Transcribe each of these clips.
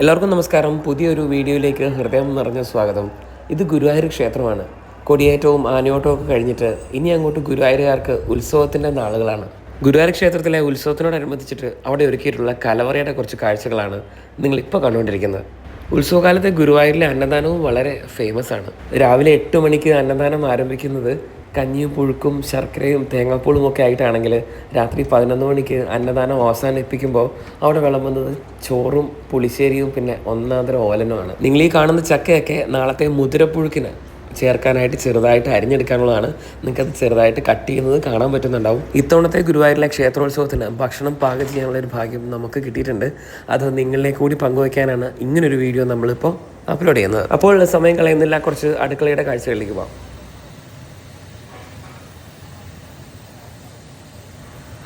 എല്ലാവർക്കും നമസ്കാരം. പുതിയൊരു വീഡിയോയിലേക്ക് ഹൃദയം നിറഞ്ഞ സ്വാഗതം. ഇത് ഗുരുവായൂർ ക്ഷേത്രമാണ്. കൊടിയേറ്റവും ആനയോട്ടവും ഒക്കെ കഴിഞ്ഞിട്ട് ഇനി അങ്ങോട്ട് ഗുരുവായൂരുകാർക്ക് ഉത്സവത്തിന്റെ നാളുകളാണ്. ഗുരുവായൂർ ക്ഷേത്രത്തിലെ ഉത്സവത്തിനോടനുബന്ധിച്ചിട്ട് അവിടെ ഒരുക്കിയിട്ടുള്ള കലവറയുടെ കുറച്ച് കാഴ്ചകളാണ് നിങ്ങളിപ്പോൾ കണ്ടുകൊണ്ടിരിക്കുന്നത്. ഉത്സവകാലത്തെ ഗുരുവായൂരിലെ അന്നദാനവും വളരെ ഫേമസ് ആണ്. രാവിലെ എട്ട് മണിക്ക് അന്നദാനം ആരംഭിക്കുന്നത് കഞ്ഞിയും പുഴുക്കും ശർക്കരയും തേങ്ങാപ്പൂളും ഒക്കെ ആയിട്ടാണെങ്കിൽ രാത്രി പതിനൊന്ന് മണിക്ക് അന്നദാനം അവസാനിപ്പിക്കുമ്പോൾ അവിടെ വിളമ്പുന്നത് ചോറും പുളിശ്ശേരിയും പിന്നെ ഒന്നാന്തര ഓലനുമാണ്. നിങ്ങൾ ഈ കാണുന്ന ചക്കയൊക്കെ നാളത്തെ മുതിരപ്പുഴുക്കിന് ചേർക്കാനായിട്ട് ചെറുതായിട്ട് അരിഞ്ഞെടുക്കാനുള്ളതാണ്. നിങ്ങൾക്കത് ചെറുതായിട്ട് കട്ട് ചെയ്യുന്നത് കാണാൻ പറ്റുന്നുണ്ടാവും. ഇത്തവണത്തെ ഗുരുവായൂരിലെ ക്ഷേത്രോത്സവത്തിന് ഭക്ഷണം പാകം ചെയ്യാനുള്ള ഒരു ഭാഗ്യം നമുക്ക് കിട്ടിയിട്ടുണ്ട്. അത് നിങ്ങളിലേക്ക് കൂടി പങ്കുവയ്ക്കാനാണ് ഇങ്ങനൊരു വീഡിയോ നമ്മളിപ്പോൾ അപ്ലോഡ് ചെയ്യുന്നത്. അപ്പോൾ സമയം കളയുന്നില്ല. കുറച്ച് അടുക്കളയുടെ കാഴ്ചകളിലേക്ക് പോകാം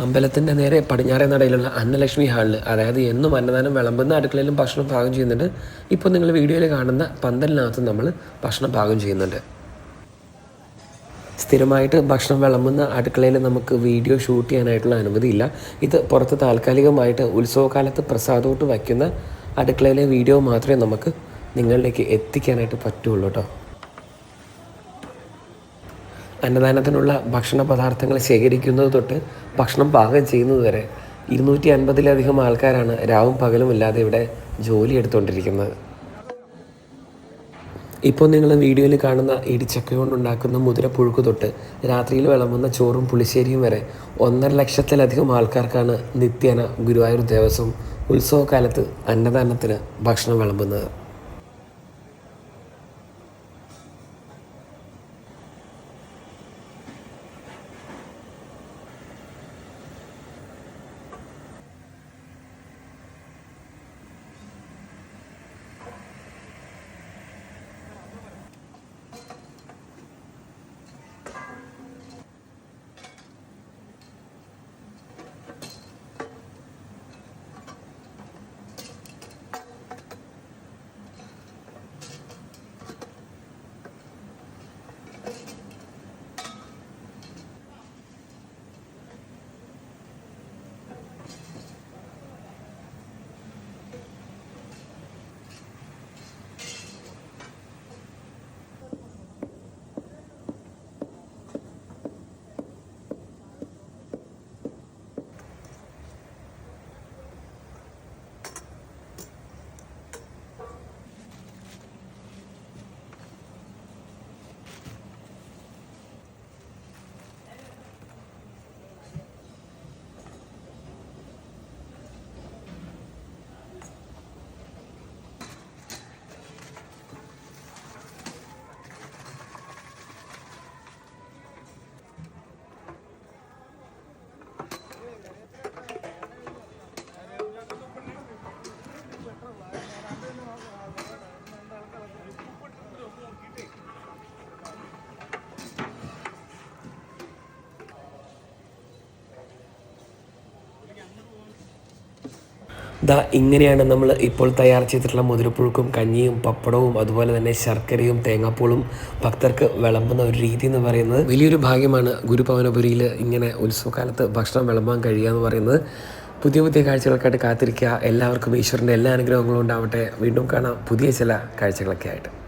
അമ്പലത്തിന്റെ നേരെ പടിഞ്ഞാറേ നടയിലുള്ള അന്നലക്ഷ്മി ഹാളിൽ അതായത് എന്നും അന്നദാനം വിളമ്പുന്ന അടുക്കളയിലും ഭക്ഷണം പാകം ചെയ്യുന്നുണ്ട്. ഇപ്പോൾ നിങ്ങൾ വീഡിയോയിൽ കാണുന്ന പന്തലിനകത്ത് നമ്മൾ ഭക്ഷണം പാകം ചെയ്യുന്നുണ്ട്. സ്ഥിരമായിട്ട് ഭക്ഷണം വിളമ്പുന്ന അടുക്കളയിൽ നമുക്ക് വീഡിയോ ഷൂട്ട് ചെയ്യാനായിട്ടുള്ള അനുമതിയില്ല. ഇത് പുറത്ത് താൽക്കാലികമായിട്ട് ഉത്സവകാലത്ത് പ്രസാദോട്ട് വയ്ക്കുന്ന അടുക്കളയിലെ വീഡിയോ മാത്രമേ നമുക്ക് നിങ്ങളിലേക്ക് എത്തിക്കാനായിട്ട് പറ്റുള്ളൂ കേട്ടോ. അന്നദാനത്തിനുള്ള ഭക്ഷണ പദാർത്ഥങ്ങൾ ശേഖരിക്കുന്നത് തൊട്ട് ഭക്ഷണം പാകം ചെയ്യുന്നത് വരെ ഇരുന്നൂറ്റി അൻപതിലധികം ആൾക്കാരാണ് രാവും പകലും ഇല്ലാതെ ഇവിടെ ജോലി എടുത്തുകൊണ്ടിരിക്കുന്നത്. ഇപ്പോൾ നിങ്ങൾ വീഡിയോയിൽ കാണുന്ന ഇടിച്ചക്ക കൊണ്ടുണ്ടാക്കുന്ന മുതിരപ്പുഴുക്ക് തൊട്ട് രാത്രിയിൽ വിളമ്പുന്ന ചോറും പുളിശ്ശേരിയും വരെ ഒന്നര ലക്ഷത്തിലധികം ആൾക്കാർക്കാണ് നിത്യേന ഗുരുവായൂർ ദേവസ്വം ഉത്സവകാലത്ത് അന്നദാനത്തിന് ഭക്ഷണം വിളമ്പുന്നത്. ദാ ഇങ്ങനെയാണ് നമ്മൾ ഇപ്പോൾ തയ്യാർ ചെയ്തിട്ടുള്ള മുതിരപ്പുഴുക്കും കഞ്ഞിയും പപ്പടവും അതുപോലെ തന്നെ ശർക്കരയും തേങ്ങാപ്പൂളും ഭക്തർക്ക് വിളമ്പുന്ന ഒരു രീതി എന്ന് പറയുന്നത് വലിയൊരു ഭാഗ്യമാണ് ഗുരുഭവനപുരിയിൽ ഇങ്ങനെ ഉത്സവകാലത്ത് ഭക്ഷണം വിളമ്പാൻ കഴിയുക എന്ന് പറയുന്നത്. പുതിയ പുതിയ കാഴ്ചകൾക്കായിട്ട് കാത്തിരിക്കുക. എല്ലാവർക്കും ഈശ്വരന്റെ എല്ലാ അനുഗ്രഹങ്ങളും ഉണ്ടാവട്ടെ. വീണ്ടും കാണാം. പുതിയ ചില കാഴ്ചകളൊക്കെ ആയിട്ട്